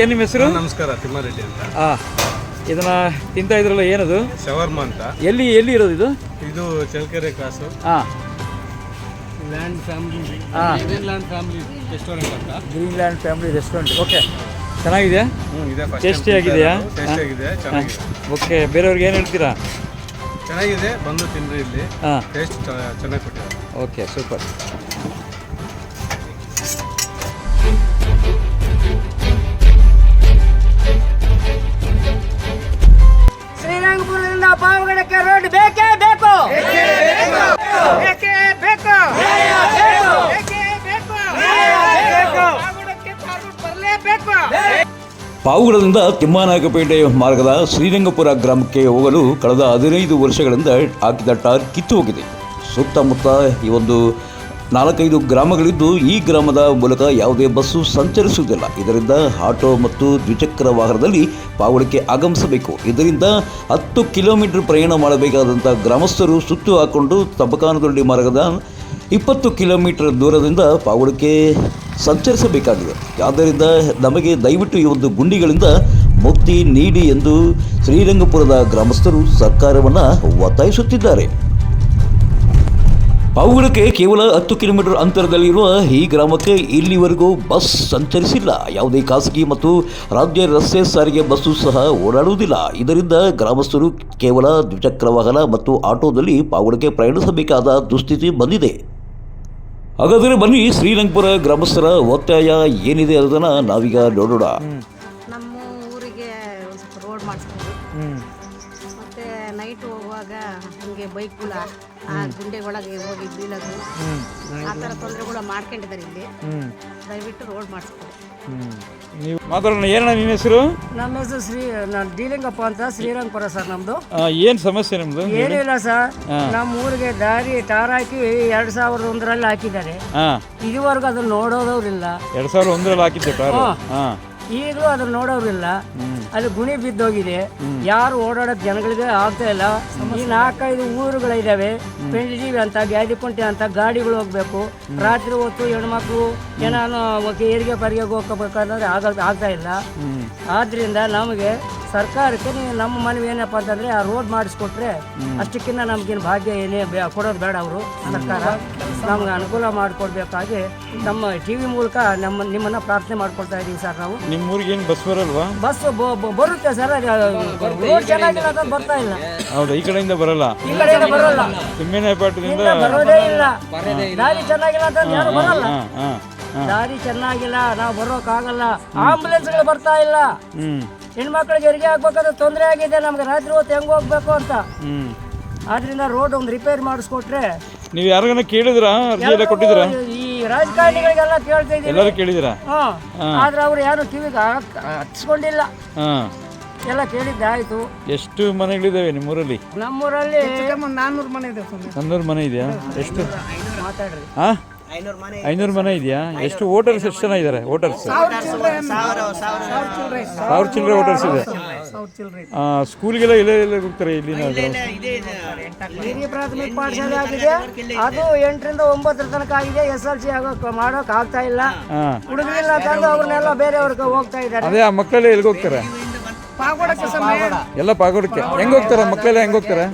ಏನು ನಿಮ್ಮ ಹೆಸರು? ನಮಸ್ಕಾರ ತಿಮ್ಮಾರೆಡ್ಡಿ ಅಂತ. ಹಾಂ ಇದನ್ನ ತಿಂತಾ ಇದ್ರಲ್ಲ ಏನದು? ಶವರ್ಮಾ ಅಂತ. ಎಲ್ಲಿ ಎಲ್ಲಿ ಇರೋದು ಇದು? ಇದು ಚಳ್ಳಕೆರೆ ಕಾಸು. ಹಾಂ ಲ್ಯಾಂಡ್ ಫ್ಯಾಮಿಲಿ ಹಾಂ ಲ್ಯಾಂಡ್ ಫ್ಯಾಮಿಲಿ ರೆಸ್ಟೋರೆಂಟ್ ಅಂತ. Green land family restaurant okay ಚೆನ್ನಾಗಿದೆಯಾ? ಆಗಿದೆಯಾ? ಟೇಸ್ಟಿ ಆಗಿದೆ ಚೆನ್ನಾಗಿದೆ. ಓಕೆ ಬೇರೆಯವ್ರಿಗೆ ಏನು ಹೇಳ್ತೀರಾ? ಚೆನ್ನಾಗಿದೆ ಬಂದು ತಿನ್ನಿರಿ ಇಲ್ಲಿ. ಹಾಂ. ಟೇಸ್ಟ್ ಚೆನ್ನಾಗಿ ಕೊಟ್ಟಿದೆ ಓಕೆ ಸೂಪರ್ ಪಾವುಗಳದಿಂದ ತಿಮ್ಮಾನಾಯಕಪೇಟೆ ಮಾರ್ಗದ ಶ್ರೀರಂಗಪುರ ಗ್ರಾಮಕ್ಕೆ ಹೋಗಲು ಕಳೆದ ಹದಿನೈದು ವರ್ಷಗಳಿಂದ ಹಾಕಿದ ಟಾರ್ ಕಿತ್ತು ಹೋಗಿದೆ. ಸುತ್ತಮುತ್ತ ಈ ಒಂದು ನಾಲ್ಕೈದು ಗ್ರಾಮಗಳಿದ್ದು ಈ ಗ್ರಾಮದ ಮೂಲಕ ಯಾವುದೇ ಬಸ್ಸು ಸಂಚರಿಸುವುದಿಲ್ಲ. ಇದರಿಂದ ಆಟೋ ಮತ್ತು ದ್ವಿಚಕ್ರ ವಾಹನದಲ್ಲಿ ಪಾವಳಿಕೆ ಆಗಮಿಸಬೇಕು. ಇದರಿಂದ ಹತ್ತು ಕಿಲೋಮೀಟರ್ ಪ್ರಯಾಣ ಮಾಡಬೇಕಾದಂಥ ಗ್ರಾಮಸ್ಥರು ಸುತ್ತು ಹಾಕೊಂಡು ತಬಕಾನದೊಡ್ಡಿ ಮಾರ್ಗದ ಇಪ್ಪತ್ತು ಕಿಲೋಮೀಟರ್ ದೂರದಿಂದ ಪಾವಳಕ್ಕೆ ಸಂಚರಿಸಬೇಕಾಗಿದೆ. ಆದ್ದರಿಂದ ನಮಗೆ ದಯವಿಟ್ಟು ಈ ಒಂದು ಗುಂಡಿಗಳಿಂದ ಮುಕ್ತಿ ನೀಡಿ ಎಂದು ಶ್ರೀರಂಗಪುರದ ಗ್ರಾಮಸ್ಥರು ಸರ್ಕಾರವನ್ನು ಒತ್ತಾಯಿಸುತ್ತಿದ್ದಾರೆ. ಪಾವುಗಡಕ್ಕೆ ಕೇವಲ ಹತ್ತು ಕಿಲೋಮೀಟರ್ ಅಂತರದಲ್ಲಿರುವ ಈ ಗ್ರಾಮಕ್ಕೆ ಇಲ್ಲಿವರೆಗೂ ಬಸ್ ಸಂಚರಿಸಿಲ್ಲ. ಯಾವುದೇ ಖಾಸಗಿ ಮತ್ತು ರಾಜ್ಯ ರಸ್ತೆ ಸಾರಿಗೆ ಬಸ್ಸು ಸಹ ಓಡಾಡುವುದಿಲ್ಲ. ಇದರಿಂದ ಗ್ರಾಮಸ್ಥರು ಕೇವಲ ದ್ವಿಚಕ್ರ ವಾಹನ ಮತ್ತು ಆಟೋದಲ್ಲಿ ಪಾವುಗಳಕ್ಕೆ ಪ್ರಯಾಣಿಸಬೇಕಾದ ದುಸ್ಥಿತಿ ಬಂದಿದೆ. ಹಾಗಾದರೆ ಬನ್ನಿ ಶ್ರೀರಂಗಪುರ ಗ್ರಾಮಸ್ಥರ ಒತ್ತಾಯ ಏನಿದೆ ಅದನ್ನು ನಾವೀಗ ನೋಡೋಣ. ನಮ್ಮ ಊರಿಗೆ ಒಂದ್ ಸ್ವಲ್ಪ ರೋಡ್ ಮಾಡಿಸ್ಬೋದು ಮತ್ತೆ ನೈಟ್ ಹೋಗುವಾಗ ಹಂಗೆ ಬೈಕ್ಗಳ ಆ ಗುಂಡೆ ಒಳಗೆ ಹೋಗಿ ಬೀಳೋದು ಆ ಥರ ತೊಂದರೆಗಳು ಮಾಡ್ಕೊಂಡಿದ್ದಾರೆ ಇಲ್ಲಿ. ದಯವಿಟ್ಟು ರೋಡ್ ಮಾಡಿಸ್ಬೋದು ನೀವು ಮಾತಾಡೋಣ ಏನಣ್ಣ ನಿನ್ನ ಹೆಸರು? ನಮ್ಮ ಹೆಸರು ಶ್ರೀ ನಾನು ಡಿಲಿಂಗಪ್ಪ ಅಂತ ಶ್ರೀರಂಗಪುರ ಸರ್ ನಮ್ದು. ಏನು ಸಮಸ್ಯೆ ನಿಮ್ಮದು ಏನಿಲ್ಲ ಸರ್ ನಮ್ಮ ಊರಿಗೆ ದಾರಿ ಟಾರ್ ಹಾಕಿ ಎರಡ್ ಸಾವಿರದ ಒಂದರಲ್ಲಿ ಹಾಕಿದ್ದಾರೆ. ಇದುವರೆಗೂ ಅದನ್ನ ನೋಡೋದವ್ರಿಲ್ಲ. ಎರಡು ಸಾವಿರದ ಒಂದರಲ್ಲಿ ಹಾಕಿದ್ದೆ ಈಗಲೂ ಅದನ್ನ ನೋಡೋರಿಲ್ಲ ಅಲ್ಲಿ ಗುಣಿ ಬಿದ್ದೋಗಿದೆ. ಯಾರು ಓಡಾಡೋದು ಜನಗಳಿಗೆ ಆಗ್ತಾ ಇಲ್ಲ. ಈ ನಾಲ್ಕೈದು ಊರುಗಳಿದಾವೆ. ಪೆಂಡಿಜೀವಿ ಅಂತ ಗ್ಯಾದಿಕುಂಟೆ ಅಂತ ಗಾಡಿಗಳು ಹೋಗ್ಬೇಕು. ರಾತ್ರಿ ಹೊತ್ತು ಹೆಣ್ಮಕ್ಳು ಏನಾನು ಏರಿಗೆ ಪರಿಗೆ ಹೋಗ್ಬೇಕಂದ್ರೆ ಆಗ ಆಗ್ತಾ ಇಲ್ಲ. ಆದ್ರಿಂದ ನಮಗೆ ಸರ್ಕಾರಕ್ಕೆ ನೀವು ನಮ್ಮ ಮನವಿ ಏನಪ್ಪ ಅಂತಂದ್ರೆ ಆ ರೋಡ್ ಮಾಡಿಸ್ಕೊಟ್ರೆ ಅಷ್ಟಕ್ಕಿಂತ ನಮ್ಗೇನು ಭಾಗ್ಯ ಏನೇ ಬೇ- ಕೊಡೋದು ಬೇಡ ಅವರು. ಸರ್ಕಾರ ನಮ್ಗೆ ಅನುಕೂಲ ಮಾಡಿಕೊಡ್ಬೇಕಾಗಿ ನಮ್ಮ ಟಿ ವಿ ಮೂಲಕ ನಮ್ಮ ನಿಮ್ಮನ್ನ ಪ್ರಾರ್ಥನೆ ಮಾಡ್ಕೊಳ್ತಾ ಇದ್ದೀವಿ ಸರ್ ನಾವು. ನಿಮ್ಮ ಊರಿಗೆ ಏನು ಬಸ್ ಬರಲ್ವಾ? ಬಸ್ ಬರುತ್ತೆ ಸರ್ ರೋಡ್ ಚೆನ್ನಾಗಿಲ್ಲ ಅಂತ ಬರ್ತಾ ಇಲ್ಲ. ಹೌದಾ ಈ ಕಡೆಯಿಂದ ಬರಲ್ಲ. ಈ ಕಡೆಯಿಂದ ಬರಲ್ಲ. ತಿಮ್ಮೇನಪಾಟದಿಂದ ಇಲ್ಲ. ಬರೋದೇ ಇಲ್ಲ. ದಾರಿ ಚೆನ್ನಾಗಿಲ್ಲ ಅಂತ ಯಾರು ಬರಲ್ಲ. ದಾರಿ ಚೆನ್ನಾಗಿಲ್ಲ ನಾವು ಬರೋಕ್ಕಾಗಲ್ಲ. ಆಂಬುಲೆನ್ಸ್ಗಳು ಬರ್ತಾ ಇಲ್ಲ. ಹೆಣ್ಮಕ್ಳಿಗೆ ಹೆರಿಗೆ ಆಗ್ಬೇಕಾದ್ರೆ ತೊಂದರೆ ಆಗಿದೆ. ನಮ್ಗೆ ರಾತ್ರಿ ಹೊತ್ತು ಹೆಂಗ್ ಹೋಗ್ಬೇಕು ಅಂತ. ಆದ್ರಿಂದ ರೋಡ್ ಒಂದು ರಿಪೇರ್ ಮಾಡಿಸ್ಕೊಟ್ರೆ ನೀವು ಯಾರಿಗಾನ ಕೇಳಿದ್ರ? ಅರ್ಜಿ ಎಲ್ಲ ಕೊಟ್ಟಿದ್ದೀರಾ ಈ ರಾಜಕಾರಣಿಗಳಿಗೆಲ್ಲ ಕೇಳ್ತಾ ಇದ್ದೀವಿ ಎಲ್ಲರೂ ಕೇಳಿದಿರಾ ಹಾ. ಆದ್ರೆ ಅವ್ರು ಯಾರು ಕಿವಿಗೆ ಹಚ್ಕೊಂಡಿಲ್ಲ. ಹಾಂ. ಎಲ್ಲ ಕೇಳಿದ್ದೆ ಆಯ್ತು. ಎಷ್ಟು ಮನೆಗಳಿದ್ದಾವೆ ನಿಮ್ಮೂರಲ್ಲಿ? ನಮ್ಮೂರಲ್ಲಿ ನನ್ನೂರು ಮನೆ ಇದೆ ನಾನೂರ ಮನೆ ಇದೆಯಾ? ಎಷ್ಟು? ಮಾತಾಡ್ರಿ. ಹಾಂ ಐನೂರು ಮನೆ ಇದೆಯಾ? ಎಷ್ಟು ವೋಟರ್ಸ್ ಎಷ್ಟು ಜನ ಇದ್ದಾರೆ ವೋಟರ್ಸ್? ಸಾವಿರ ಚಿಲ್ಲರೆ ವೋಟರ್ಸ್ ಇದೆ. ಆ, ಸ್ಕೂಲ್ಗೆಲ್ಲ ಇಲ್ಲೇ ಇಲ್ಲೇ ಹೋಗ್ತಾರೆ ಇಲ್ಲಿ ಹಿರಿಯ ಪ್ರಾಥಮಿಕ ಪಾಠಶಾಲೆ ಆಗಿದೆ. ಅದು ಎಂಟರಿಂದ ಒಂಬತ್ತರ ತನಕ ಆಗಿದೆ. ಎಸ್ ಎಲ್ ಸಿ ಆಗೋಕ್ ಮಾಡೋಕ್ ಆಗ್ತಾ ಇಲ್ಲ. ಹುಡುಗರಿಲ್ಲ ತಂದು ಅವ್ರನ್ನೆಲ್ಲ ಬೇರೆಯವ್ರಿಗೆ ಹೋಗ್ತಾ ಇದ್ದಾರೆ. ಅದೇ ಆ ಮಕ್ಕಳೆಲ್ಲ ಎಲ್ಲಿಗೆ ಹೋಗ್ತಾರೆ? ಎಲ್ಲ ಪಾಗೋಡಕ್ಕೆ. ಹೆಂಗ್ ಹೋಗ್ತಾರೆ? ಮಕ್ಕಳೆಲ್ಲ ಹೆಂಗ್ ಹೋಗ್ತಾರೆ?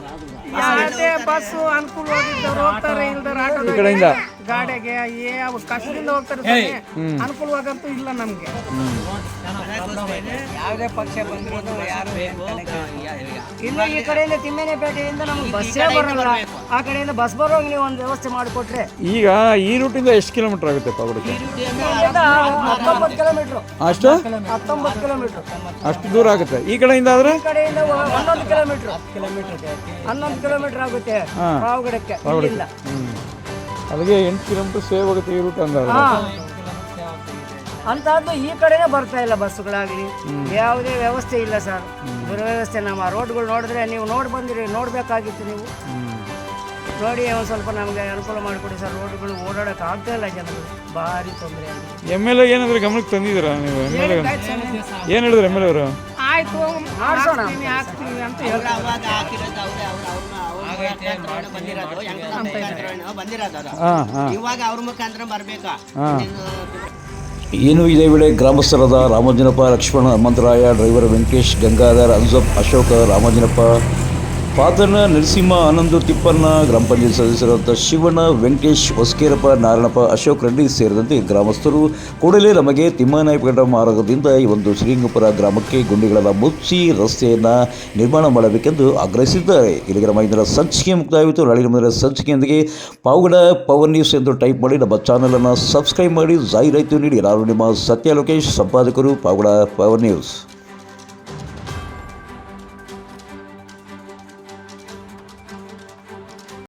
ಬಸ್ಸು ಅನುಕೂಲವಾಗಿದ್ದವ್ರು ಹೋಗ್ತಾರೆ ಇಲ್ದಾರ ಈ ಕಡೆಯಿಂದ. ಗಾಡಿಗೆ ಏ ಅವು ಕಷ್ಟದಿಂದ ಹೋಗ್ತಾರೆ ಸ್ವಾಮಿ. ಅನುಕೂಲವಾಗಂತೂ ಇಲ್ಲ ನಮ್ಗೆ. ಯಾವುದೇ ಪಕ್ಷ ಬಂದಿರೋದು ಯಾರು ಇನ್ನು ಈ ಕಡೆಯಿಂದ ತಿಮ್ಮೇನೆಪೇಟೆಯಿಂದ ನಮ್ಗೆ ಬಸ್ಸೇ ಬರಲ್ಲ. ಆ ಕಡೆಯಿಂದ ಬಸ್ ಬರೋಂಗ್ ನೀವು ಒಂದು ವ್ಯವಸ್ಥೆ ಮಾಡಿಕೊಟ್ರೆ. ಈಗ ಈ ರೂಟಿಂದ ಎಷ್ಟು ಕಿಲೋಮೀಟರ್ ಆಗುತ್ತೆ ಇಲ್ಲಿಂದ ಹತ್ತೊಂಬತ್ತು ಕಿಲೋಮೀಟ್ರು. ಅಷ್ಟು? ಹತ್ತೊಂಬತ್ತು ಕಿಲೋಮೀಟ್ರು. ಅಷ್ಟು ದೂರ ಆಗುತ್ತೆ. ಈ ಕಡೆಯಿಂದ ಆದ್ರೆ? ಈ ಕಡೆಯಿಂದ ಹನ್ನೊಂದು ಕಿಲೋಮೀಟರ್. ಹನ್ನೊಂದು ಕಿಲೋಮೀಟರ್ ಆಗುತ್ತೆ ಪಾವಗಡಕ್ಕೆ. ಇಲ್ಲಿಂದ. ಅಲ್ಲಿಗೆ ಎಂಟು ಕಿಲೋಮೀಟರ್ ಸೇವ್ ಆಗುತ್ತೆ ಈ ರೂಟ್ ಅಂದಾಗ ಅಂತಹದ್ದು ಈ ಕಡೆನೇ ಬರ್ತಾ ಇಲ್ಲ ಬಸ್ಗಳಾಗಲಿ ಯಾವುದೇ ವ್ಯವಸ್ಥೆ ಇಲ್ಲ ಸರ್. ದುರ್ವ್ಯವಸ್ಥೆ ನಮ್ಮ ರೋಡ್ಗಳು ನೋಡಿದ್ರೆ ನೀವು ನೋಡಿ ಬಂದಿರಿ ನೋಡಬೇಕಾಗಿತ್ತು ನೀವು. ನೋಡಿ ಒಂದು ಸ್ವಲ್ಪ ನಮಗೆ ಅನುಕೂಲ ಮಾಡಿಕೊಡಿ ಸರ್. ರೋಡ್ಗಳು ಓಡಾಡಕ್ಕೆ ಆಗ್ತಾ ಇಲ್ಲ ಜನರು. ಭಾರಿ ತೊಂದರೆ ಎಂ ಎಲ್ ಎ ಏನಾದ್ರು ಗಮನಕ್ಕೆ ತಂದಿದ್ದೀರಾ ನೀವು? ಎಂ ಎಲ್ ಎ ಏನು ಹೇಳಿದ್ರು ಎಂ ಎಲ್ ಎ ಅವರು? ಆಯ್ತು ಮಾಡ್ಸೋಣ ಹಾಕ್ತೀವಿ ಅಂತ ಏನು ಇದೇ ವೇಳೆ ಗ್ರಾಮಸ್ಥರಾದ ರಾಮಂಜನಪ್ಪ ಲಕ್ಷ್ಮಣ ಹನುಮಂತರಾಯ ಡ್ರೈವರ್ ವೆಂಕಟೇಶ್ ಗಂಗಾಧರ್ ಅನ್ಸಪ್ ಅಶೋಕ ರಾಮಂಜನಪ್ಪ ಪಾತನ ನರಸಿಂಹ ಆನಂದು ತಿಪ್ಪಣ್ಣ ಗ್ರಾಮ ಪಂಚಾಯತ್ ಸದಸ್ಯರಾದ ಶಿವಣ್ಣ, ವೆಂಕಟೇಶ್, ಹೊಸಕೇರಪ್ಪ, ನಾರಾಯಣಪ್ಪ, ಅಶೋಕ್ ರೆಡ್ಡಿ ಸೇರಿದಂತೆ ಗ್ರಾಮಸ್ಥರು ಕೂಡಲೇ ನಮಗೆ ತಿಮ್ಮನಾಯಪೇಟ ಮಾರ್ಗದಿಂದ ಈ ಒಂದು ಶ್ರೀರಂಗಪುರ ಗ್ರಾಮಕ್ಕೆ ಗುಂಡಿಗಳನ್ನು ಮುಚ್ಚಿ ರಸ್ತೆಯನ್ನು ನಿರ್ಮಾಣ ಮಾಡಬೇಕೆಂದು ಆಗ್ರಹಿಸಿದ್ದಾರೆ. ಇಲ್ಲಿಗೆ ನಮ್ಮ ಇಂದಿನ ಸಂಚಿಕೆ ಮುಕ್ತಾಯವಿತ್ತು ನಾಳೆ ನಮ್ಮ ಸಂಚಿಕೆಯೊಂದಿಗೆ ಪಾವಗಡ ಪವರ್ ನ್ಯೂಸ್ ಎಂದು ಟೈಪ್ ಮಾಡಿ ನಮ್ಮ ಚಾನಲನ್ನು ಸಬ್ಸ್ಕ್ರೈಬ್ ಮಾಡಿ. ಜಾಹೀರಾತು ನೀಡಿ. ನಾನು ನಿಮ್ಮ ಸತ್ಯ ಲೋಕೇಶ್, ಸಂಪಾದಕರು ಪಾವಗಡ ಪವರ್ ನ್ಯೂಸ್.